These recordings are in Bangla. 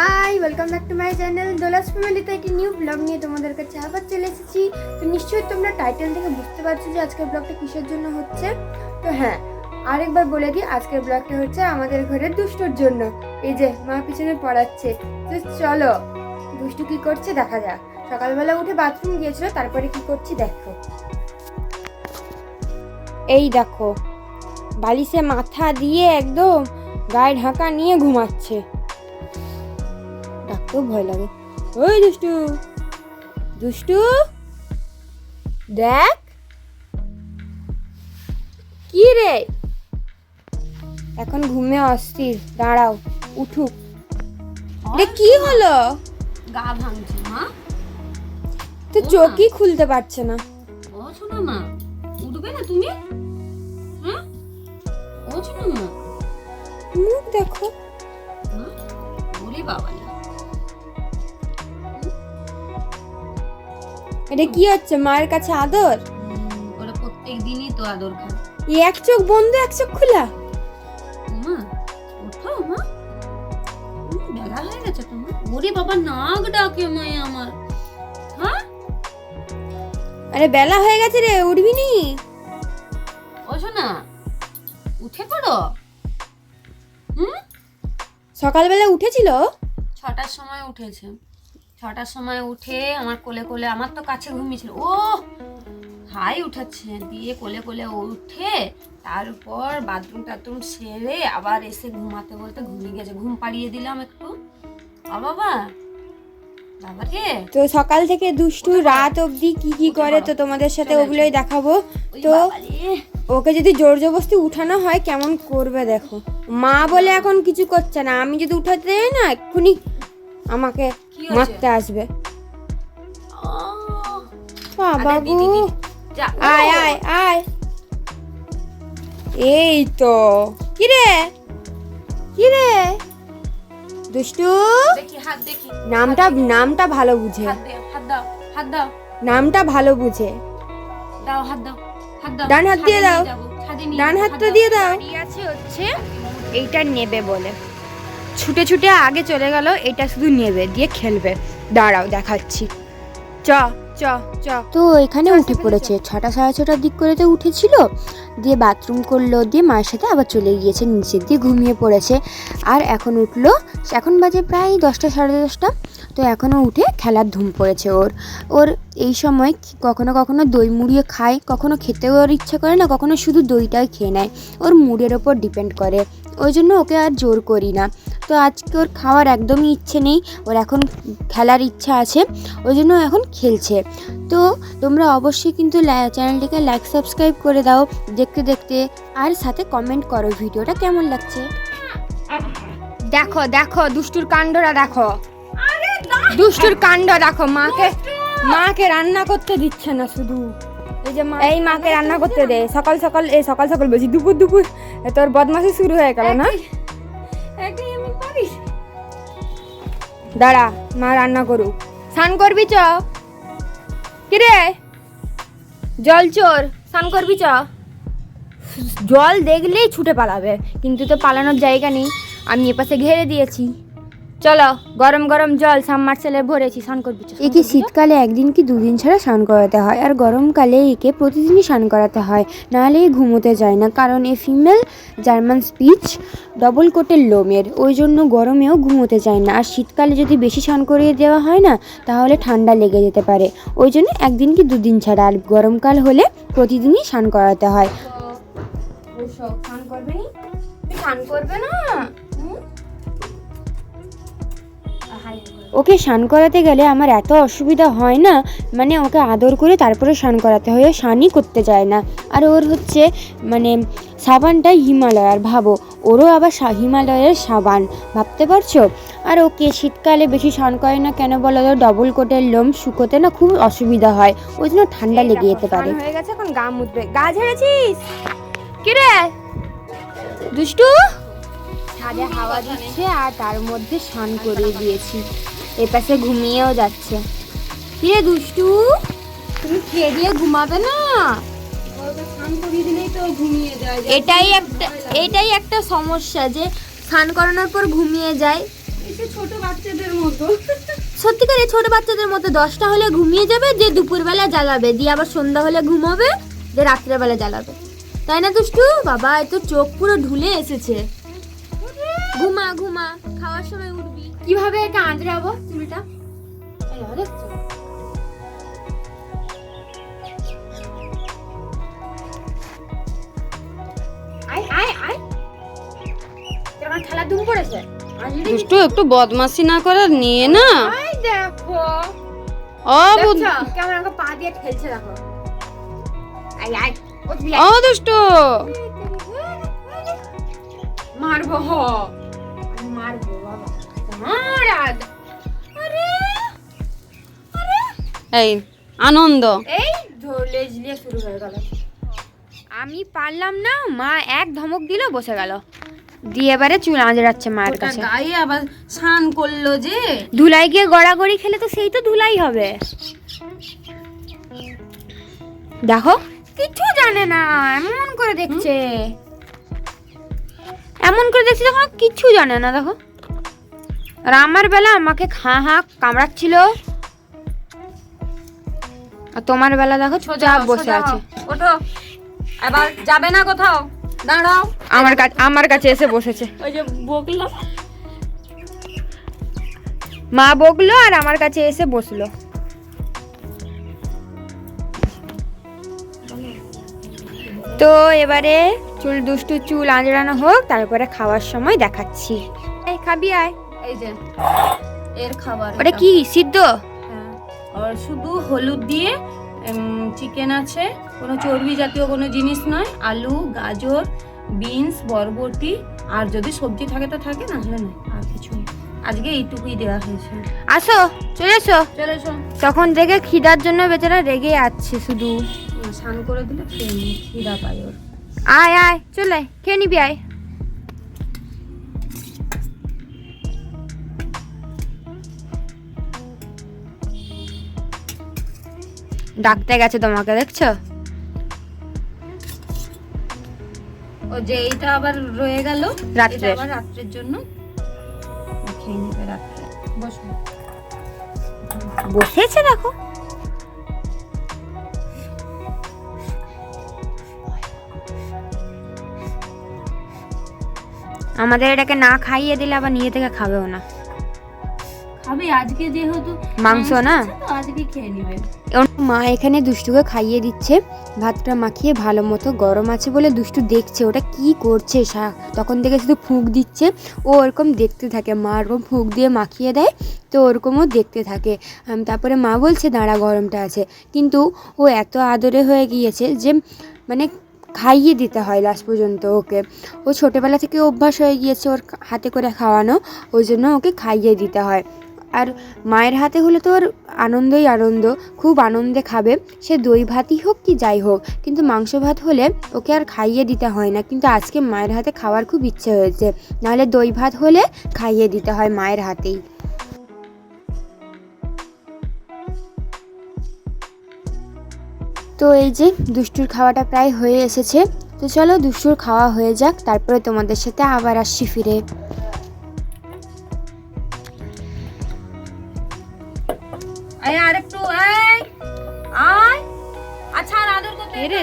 Hi welcome back to my channel দোলাস ফ্যামিলিতে একটি নিউ ব্লগ নিয়ে তোমাদের কাছে আবার চলে এসেছি। তো নিশ্চয়ই তোমরা টাইটেল থেকে বুঝতে পারছ যে আজকের ব্লগটা কিসের জন্য হচ্ছে। তো হ্যাঁ আরেকবার বলে দিই, আজকের ব্লগটা হচ্ছে আমাদের ঘরের দুষ্টুর জন্য। এই যে, মা পিছনে পড়াচ্ছে। তো চলো, দুষ্টু কি করছে দেখা যাক। সকালবেলা উঠে বাথরুম গিয়েছিল, তারপরে কি করছি দেখো। এই দেখো, বালিশে মাথা দিয়ে একদম গায়ে ঢাকা নিয়ে ঘুমাচ্ছে। ডাকতেও ভয় লাগে। ওই দুষ্টু দুষ্টু দেখ। কি রে? এখন ঘুমে অস্থির দাঁড়াও উঠুক রে কি হলো? গা ভাঙছে মা। তো চোখই খুলতে পারছে না। ও শোনো মা। উঠবে না তুমি? হ্যাঁ? ও শোনো মা। মুখ দেখো। ওরে বাবা এটা কি হচ্ছে? মায়ের কাছে আদর? ওরা প্রত্যেক দিনই তো আদর খায়। এই এক চোখ বন্ধ এক চোখ খোলা? মা ওঠো মা। বেলা হয়ে গেছে তোমার ওরে বাবা নাক ডাকে মায়ে আমার। হ্যাঁ? আরে বেলা হয়ে গেছে রে উঠবি নি? ও শোনা উঠে পড়ো। হুম? সকালবেলা উঠেছিল? ছটার সময় উঠেছে। ছটার সময় উঠে আমার কোলে কোলে আমার তো কাছে ঘুমিয়েছিল ও হাই উঠাচ্ছে দিয়ে কোলে কোলে উঠে তারপর বাথরুম টাথরুম সেরে আবার এসে ঘুমাতে বলতে ঘুমিয়ে গেছে। ঘুম পাড়িয়ে দিলাম একটু। বাবা তো সকাল থেকে দুষ্টু রাত অবধি কি কি করে তো তোমাদের সাথে ওগুলোই দেখাবো। তো ওকে যদি জোর জবরদস্তি উঠানো হয় কেমন করবে দেখো। মা বলে এখন কিছু করছে না। আমি যদি উঠাতে যাই না এক্ষুনি আমাকে? মারতে আসবে। বাবা আয় আয় আয়। এই তো। কি রে? কি রে? দুষ্টু? নামটা নামটা ভালো বুঝে। নামটা ভালো বুঝে। দাও হাত দাও ডান হাত দিয়ে দাও। ডান হাতটা দিয়ে দাও। আছে হচ্ছে এইটা নেবে বলে। ছুটে ছুটে আগে চলে গেল এটা শুধু নেবে দিয়ে খেলবে। দাঁড়াও দেখাচ্ছি। চ চ চ। তো এখানে উঠে পড়েছে। ছটা সাড়ে ছটার দিক করে তো উঠেছিল দিয়ে বাথরুম করল দিয়ে মায়ের সাথে আবার চলে গিয়েছে নিচে দিয়ে ঘুমিয়ে পড়েছে। আর এখন উঠল এখন বাজে প্রায় দশটা সাড়ে দশটা তো এখনও উঠে খেলার ধুম পড়েছে ওর। ওর এই সময় কখনো কখনো দই মুড়িয়ে খায় কখনো খেতেও ওর ইচ্ছা করে না কখনো শুধু দইটাই খেয়ে নেয়। ওর মুডের ওপর ডিপেন্ড করে। ওই জন্য ওকে আর জোর করি না। তো আজকে ওর খাওয়ার একদমই ইচ্ছে নেই। ওর এখন খেলার ইচ্ছা আছে। ওই জন্য এখন খেলছে। তো তোমরা অবশ্যই কিন্তু চ্যানেলটিকে লাইক সাবস্ক্রাইব করে দাও দেখতে দেখতে। আর সাথে কমেন্ট করো ভিডিওটা কেমন লাগছে। দেখো দেখো দুষ্টুর কাণ্ডরা দেখো। দুষ্টুর কাণ্ড দেখো মাকে মাকে রান্না করতে দিচ্ছে না শুধু। এই যে এই মাকে রান্না করতে দে। সকাল সকাল এই সকাল সকাল বলছি দুপুর দুপুর তোর বদমাশি শুরু হয়ে গেল না? দাঁড়া, মা রান্না করুক। স্নান করবি চ। কিরে? জল চোর, স্নান করবি চ। জল দেখলেই ছুটে পালাবে, কিন্তু তো পালানোর জায়গা নেই। আমি এপাশে ঘেরে দিয়েছি। চলো গরম গরম জল সাবমার্সেলে ভরেছি স্নান করবি একে শীতকালে একদিন কি দুদিন ছাড়া স্নান করাতে হয় আর গরমকালে একে প্রতিদিনই স্নান করাতে হয়। নাহলে এ ঘুমোতে যায় না কারণ a female German spitz double কোটের লোমের ওই জন্য গরমেও ঘুমোতে যায় না। আর শীতকালে যদি বেশি স্নান করিয়ে দেওয়া হয় না তাহলে ঠান্ডা লেগে যেতে পারে। ওই জন্য একদিন কি দুদিন ছাড়া আর গরমকাল হলে প্রতিদিনই স্নান করাতে হয়। স্নান করবে নি? ওকে স্নান করাতে গেলে আমার এত অসুবিধা হয় না মানে ওকে আদর করে তারপরে স্নান করাতে হয় স্নানই করতে চায় না। আর ওর হচ্ছে মানে সাবানটা হিমালয়ার ভাবো ওরও আবার হিমালয়ের সাবান ভাবতে পারছ? আর ওকে শীতকালে বেশি স্নান করে না কেন বলো তো? ডবল কোটের লোম শুকোতে না খুব অসুবিধা হয় ওই জন্য ঠান্ডা লেগে যেতে পারে। হয়ে গেছে এখন গা মুদবে গা ঝেড়েছিস? কি রে দুষ্টু? ছাদে হাওয়া দিচ্ছে আর তার মধ্যে স্নান করিয়ে দিয়েছি। এপাশে ঘুমিয়েও যাচ্ছে। কি রে দুষ্টু? তুমি খেয়ে দিয়ে ঘুমাবে না? এটাই একটা এটাই একটা সমস্যা যে স্নান করানোর পর ঘুমিয়ে যায়। ছোট বাচ্চাদের মতো। সত্যিকার এই ছোট বাচ্চাদের মতো দশটা হলে ঘুমিয়ে যাবে যে দুপুরবেলা জ্বালাবে দিয়ে আবার সন্ধ্যা হলে ঘুমোবে যে রাত্রেবেলা জ্বালাবে। তাই না দুষ্টু? বাবা এ তো চোখ পুরো ঢুলে এসেছে। ঘুমা ঘুমা খাওয়ার সময় উঠবি কীভাবে এটা আঁচড়াবো চুলটা? দেখছ? দুষ্টু একটু বদমাশি না করে নিয়ে না। দেখো। ও বুদ- কেমন আমাকে পা দিয়ে ঠেলছে দেখো। আয় আয়। ও দুষ্টু। মারবো হ। মারবো। আজ আরে আরে। এই আনন্দ। এই ধরলে ঝিলিয়ে শুরু হয়ে গেল। আমি পারলাম না মা এক ধমক দিল বসে গেল। দিয়ে এবারে চুল আঁচড়াচ্ছে মায়ের কাছে। গায়ে আবার স্নান করল যে। ধুলাই গিয়ে গড়াগড়ি খেলে তো সেই তো ধুলাই হবে। দেখো কিছু জানে না এমন করে দেখছে। এমন করে দেখছে যখন কিছু জানে না দেখো। আর আমার বেলা আমাকে খা হা কামড়াচ্ছিল। আর তোমার বেলা দেখো সোজা বসে আছে। ওঠো। এবার যাবে না কোথাও? দাঁড়াও। আমার কাছে আমার কাছে এসে বসেছে। ওই যে বকলাম মা বকলো আর আমার কাছে এসে বসল। তো এবারে চুল দুষ্টু চুল আঁচড়ানো হোক তারপরে খাওয়ার সময় দেখাচ্ছি। খাবি আয়। এই যে এর খাবার ওটা কি সিদ্ধ? হ্যাঁ। আর শুধু হলুদ দিয়ে চিকেন আছে কোনো চর্বি জাতীয় কোনো জিনিস নয় আলু গাজর বিনস বরবটি আর যদি সবজি থাকে তো থাকে না হলে নয় আর কিছু আজকে এইটুকুই দেওয়া হয়েছে। আসো চলে এসো। চলে এসো। তখন থেকে খিদার জন্য বেচারা রেগে যাচ্ছে শুধু। না, স্নান করে দিলে খিদা পাই ওর। আয় আয় চলে খেয়ে নিবি আয়। ডাকতে গেছে তোমাকে দেখছ? ও যে এইটা আবার রয়ে গেল রাত্রের। এটা আবার রাত্রের জন্য। খেয়ে নেবে রাত্রে। বসো। বসেছে দেখো। আমাদের এটাকে না খাইয়ে দিলে আবার নিজে থেকে খাবেও না। খাবে আজকে যেহেতু মাংস না? আজকে খেয়ে নিবে। মা এখানে দুষ্টুকে খাইয়ে দিচ্ছে ভাতটা মাখিয়ে ভালো মতো গরম আছে বলে দুষ্টু দেখছে ওটা কি করছে সা- তখন থেকে শুধু ফুঁক দিচ্ছে ও ওরকম দেখতে থাকে মা ওরকম ফুঁক দিয়ে মাখিয়ে দেয় তো ওরকমও দেখতে থাকে। তারপরে মা বলছে দাঁড়া গরমটা আছে। কিন্তু ও এত আদরে হয়ে গিয়েছে যে মানে খাইয়ে দিতে হয় লাস্ট পর্যন্ত ওকে। ও ছোটোবেলা থেকে অভ্যাস হয়ে গিয়েছে ওর হাতে করে খাওয়ানো ওই জন্য ওকে খাইয়ে দিতে হয়। আর মায়ের হাতে হলে তো ওর আনন্দই আনন্দ, খুব আনন্দে খাবে। সে দই ভাতই হোক কি যাই হোক, কিন্তু মাংস ভাত হলে ওকে আর খাইয়ে দিতে হয় না। কিন্তু আজকে মায়ের হাতে খাওয়ার খুব ইচ্ছে হয়েছে। নাহলে দই ভাত হলে খাইয়ে দিতে হয় মায়ের হাতেই। তো এই যে দুষ্টুর খাওয়াটা প্রায় হয়ে এসেছে। তো চলো দুষ্টুর খাওয়া হয়ে যাক, তারপরে তোমাদের সাথে আবার আসছি ফিরে।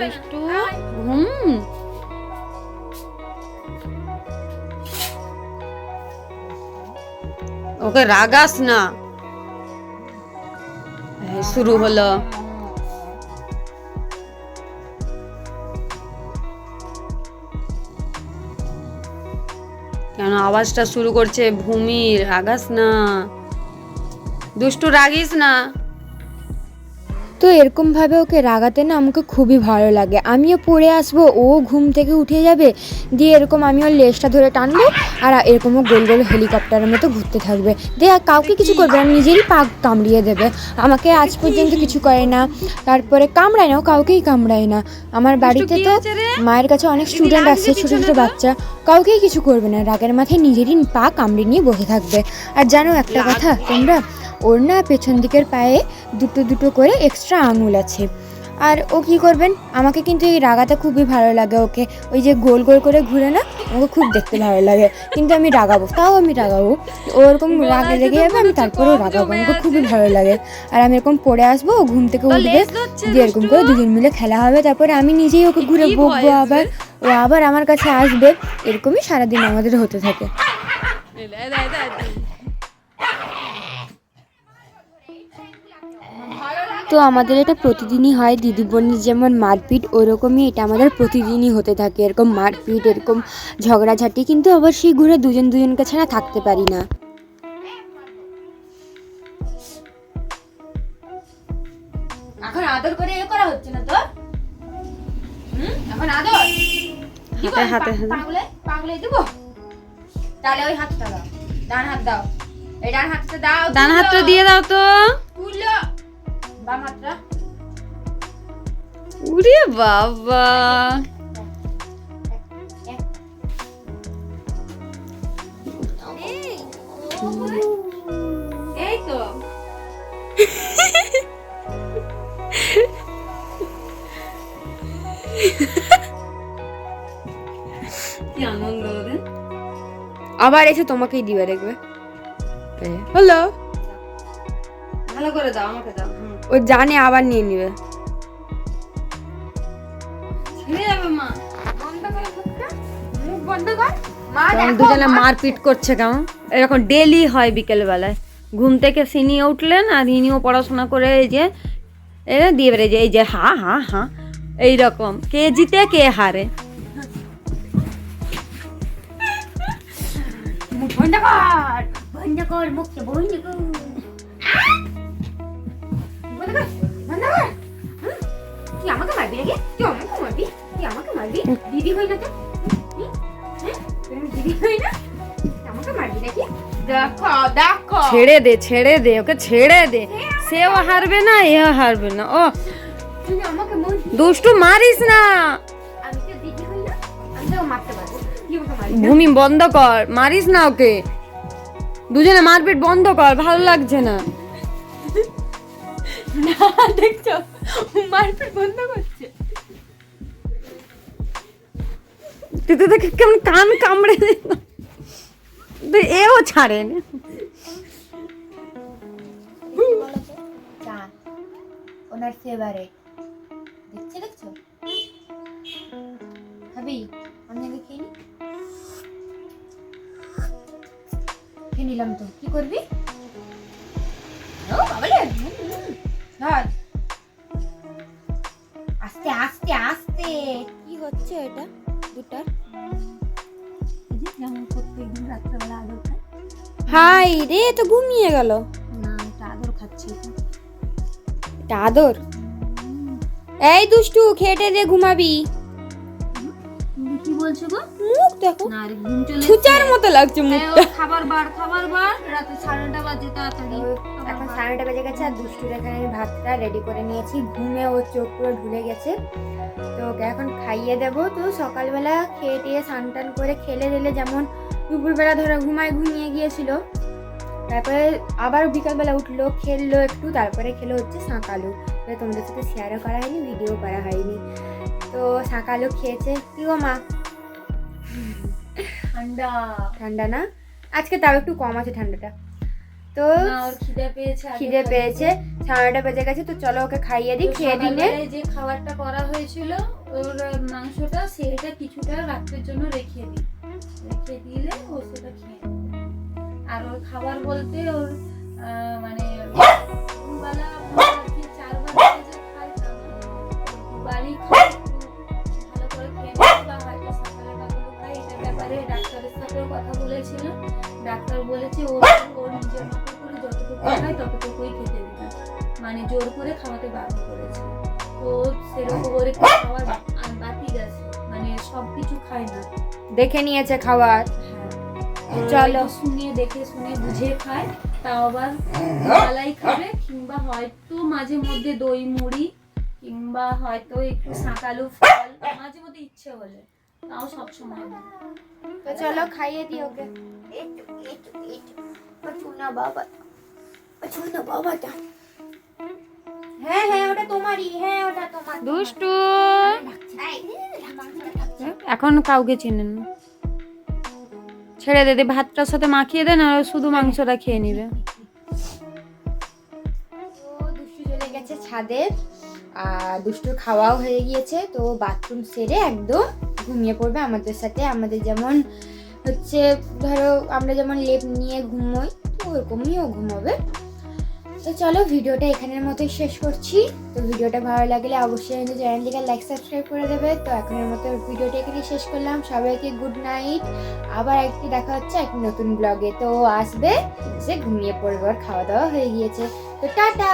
দুষ্টু। হুম ওকে রাগাস না শুরু হলো কেন আওয়াজটা শুরু করছে? ভূমির, রাগাস না। দুষ্টু রাগিস না। তো এরকমভাবে ওকে রাগাতে না আমাকে খুবই ভালো লাগে। আমিও পড়ে আসব ও ঘুম থেকে উঠে যাবে দিয়ে এরকম আমি ওর লেজটা ধরে টানবো আর এরকমও গোল গোল হেলিকপ্টারের মতো ঘুরতে থাকবে। দিয়ে আর কাউকে কিছু করবে না নিজেরই পাক কামড়িয়ে দেবে। আমাকে আজ পর্যন্ত কিছু করে না তারপরে কামড়ায় না ও কাউকেই কামড়ায় না। আমার বাড়িতে তো মায়ের কাছে অনেক স্টুডেন্ট আসছে ছোটো ছোট? বাচ্চা। কাউকেই কিছু করবে না রাগের মাথায় নিজেরই পা কামড়ে নিয়ে বসে থাকবে। আর জানো একটা কথা তোমরা ওর না পেছন দিকের পায়ে দুটো দুটো করে এক্সট্রা আঙুল আছে। আর ও কি করবেন? আমাকে কিন্তু এই রাগাতে খুবই ভালো লাগে ওকে। ওই যে গোল গোল করে ঘুরে না ওকে খুব দেখতে ভালো লাগে। কিন্তু আমি রাগাবো তাও আমি রাগাবো। ওরকম রাগে লেগে যাবে আমি তারপরেও রাগাবো আমাকে খুবই ভালো লাগে। আর আমি এরকম পড়ে আসব ও ঘুম থেকে উঠবে দিয়ে এরকম করে দুজন মিলে খেলা হবে তারপরে আমি নিজেই ওকে ঘুরে বকবো আবার। ও আবার আমার কাছে আসবে এরকমই সারাদিন আমাদের হতে থাকে। তো আমাদের এটা প্রতিদিনই হয়। দিদি বোনের যেমন মারপিট ওরকমই এটা আমাদের প্রতিদিনই হতে থাকে। এরকম মারপিট এরকম ঝগড়াঝাটি কিন্তু আবার সেই ঘুরে দুজন দুজনকে ছাড়া থাকতে পারি না। এখন আদর করে এ করা হচ্ছে না তো? এখন আদর? হাতে হাতে। পাগলে? পাগলে দিব? তাহলে ওই হাতটা দাও। ডান হাত দাও। এই ডান হাতটা দাও। ডান হাতটা দিয়ে দাও তো। বাম হাতটা বাবা। এই তো। কি আনন্দ ওদের। আবার এসে তোমাকেই দিবে দেখবে। হ্যালো। ভালো করে দাও আমাকে দাও। ও জানে আবার নিয়ে নিবে। দুজনে মারপিট করছে কেমন? এরকম ডেলি হয় বিকেল বেলায় ঘুম থেকে সিনিয়ে উঠলেন আর ইনিও পড়াশোনা করে এই যে এ দিয়ে বেড়ে যে এই যে হা হা হা এইরকম। কে জিতে কে হারে। বন্ধ কর। বন্ধ কর মুখটা বন্ধ কর। ছেড়ে দে ছেড়ে দে, ওকে ছেড়ে দে। সেও হারবে না, এও হারবে না, ও। দুষ্টু মারিস না। ভূমি, বন্ধ কর, মারিস না ওকে। দুজনে মারপিট বন্ধ কর, ভালো লাগছে না। না দেখছ? মারপিট বন্ধ করছে। তুই তো দেখে কেমন কান কামড়ে। তুই এও ছাড়েন চা ওনার ফেভারিট দেখছ দেখছ? খাবি আমি খেয়ে নি খেয়ে নিলাম তো কি করবি? হাই রে তো ঘুমিয়ে গেল। না এটা আদর খাচ্ছে। এটা আদর? এই দুষ্টু খেটে দে ঘুমাবি। কি বলছো গো? মুখ দেখো। না আর ঘুম চলে ছুচার মতো লাগছে মুখটা। ও খাবার বার খাবার বার। রাতে সাড়ে নটা বাজে তাড়াতাড়ি। এখন সাড়ে নটা বেজে গেছে আর দুষ্টুর এখানে আমি ভাতটা রেডি করে নিয়েছি। ঘুমে ওর চোখ পুরো ঢুলে গেছে। তো ওকে এখন খাইয়ে দেবো। তো সকালবেলা খেয়ে টেয়ে স্নান টান করে খেলে দিলে যেমন দুপুরবেলা ধরো ঘুমায় ঘুমিয়ে গিয়েছিল। তারপরে আবার বিকালবেলা উঠল খেললো একটু তারপরে খেলো হচ্ছে শাঁকালু। তো তোমাদের সাথে শেয়ারও করা হয়নি ভিডিও করা হয়নি। তো শাঁকালু খেয়েছে। কি গো মা? ঠান্ডা। ঠান্ডা না? আজকে তাও একটু কম আছে ঠান্ডাটা। তো খিদে পেয়েছে খিদে পেয়েছে সাড়ে নটা বেজে গেছে তো চলো ওকে খাইয়ে দিই খেয়ে দিলে যে খাবারটা করা হয়েছিল ওর মাংসটা সেটা কিছুটা রাত্রের জন্য রেখে দিই। দিলে ও সেটা খেয়ে আর ওর খাবার বলতে ওর মানে ডাক্তারের সাথেও কথা বলেছিলাম ডাক্তার বলেছে করে যতটুকু খায় ততটুকুই মানে জোর করে খাওয়াতে বাধ্য করেছে। তো সেরকম করে দেখে নিয়েছে খাবার। চলো। শুনে দেখে শুনে বুঝে খায় তাও আবার মালাই খাবে কিংবা হয়তো মাঝে মধ্যে দই মুড়ি কিংবা হয়তো একটু শাঁকালু ফল মাঝে মধ্যে ইচ্ছে হলে তাও সব সময় না তো চলো খাইয়ে দিই ওকে। হ্যাঁ হ্যাঁ ওটা তোমারই হ্যাঁ ওটা তোমার। দুষ্টু। এখন কাউকে চেনেন না। ছেড়ে দে ভাতটার সাথে মাখিয়ে দেন আর শুধু মাংসটা খেয়ে নিবে। দুষ্টু চলে গেছে ছাদে। আর দুষ্টুর খাওয়াও হয়ে গিয়েছে তো বাথরুম সেরে একদম ঘুমিয়ে পড়বে আমাদের সাথে। আমাদের যেমন হচ্ছে ধরো আমরা যেমন লেপ নিয়ে ঘুমোই তো ওরকমই ও ঘুমোবে। তো চলো ভিডিওটা এখানের মতোই শেষ করছি। তো ভিডিওটা ভালো লাগলে অবশ্যই আমাদের চ্যানেলটিকে লাইক সাবস্ক্রাইব করে দেবে। তো এখনের মতো ভিডিওটা এখানে শেষ করলাম। সবাইকে গুড নাইট আবার একটি দেখা হচ্ছে এক নতুন ব্লগে তো আসবে সে ঘুমিয়ে পড়বে খাওয়া দাওয়া হয়ে গিয়েছে। তো টাটা!